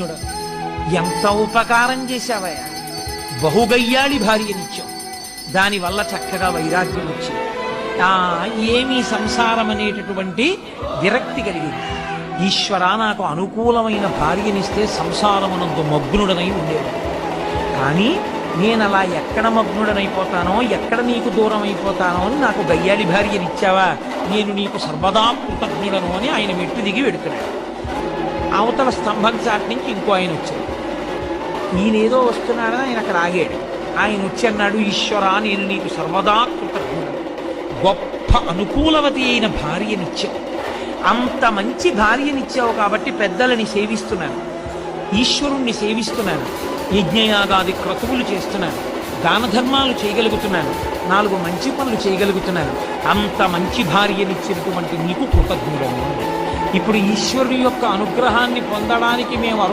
కృతజ్ఞుడు ఎంత ఉపకారం చేశావయ్యా బహుగయ్యాళి భార్యనిచ్చావు దానివల్ల చక్కగా వైరాగ్యం వచ్చింది ఆ ఏమీ సంసారం అనేటటువంటి విరక్తి కలిగింది ఈశ్వర నాకు అనుకూలమైన భార్యనిస్తే సంసారమునందు మగ్నుడనై ఉండేది కానీ నేను అలా ఎక్కడ మగ్నుడనైపోతానో ఎక్కడ నీకు దూరం అయిపోతానో అని నాకు గయ్యాళి భార్యనిచ్చావా నేను నీకు సర్వదా కృతజ్ఞుడను అని ఆయన మెట్టు దిగి వెడుతున్నాడు అవతల స్తంభం చాటి నుంచి ఇంకో ఆయన వచ్చాడు. ఈయనేదో వస్తున్నాడని ఆయన అక్కడ ఆగాడు. ఆయన వచ్చి అన్నాడు ఈశ్వర నేను నీకు సర్వదా కృతజ్ఞుడు గొప్ప అనుకూలవతి అయిన భార్యనిచ్చావు. అంత మంచి భార్యనిచ్చావు కాబట్టి పెద్దలని సేవిస్తున్నాను. ఈశ్వరుణ్ణి సేవిస్తున్నాను. యజ్ఞయాగాది క్రతువులు చేస్తున్నాను. దాన ధర్మాలు చేయగలుగుతున్నాను. నాలుగు మంచి పనులు చేయగలుగుతున్నాను. అంత మంచి భార్యనిచ్చినటువంటి నీకు కృతజ్ఞుడను. ఇప్పుడు ఈశ్వరుని యొక్క అనుగ్రహాన్ని పొందడానికి మేము అర్హులం.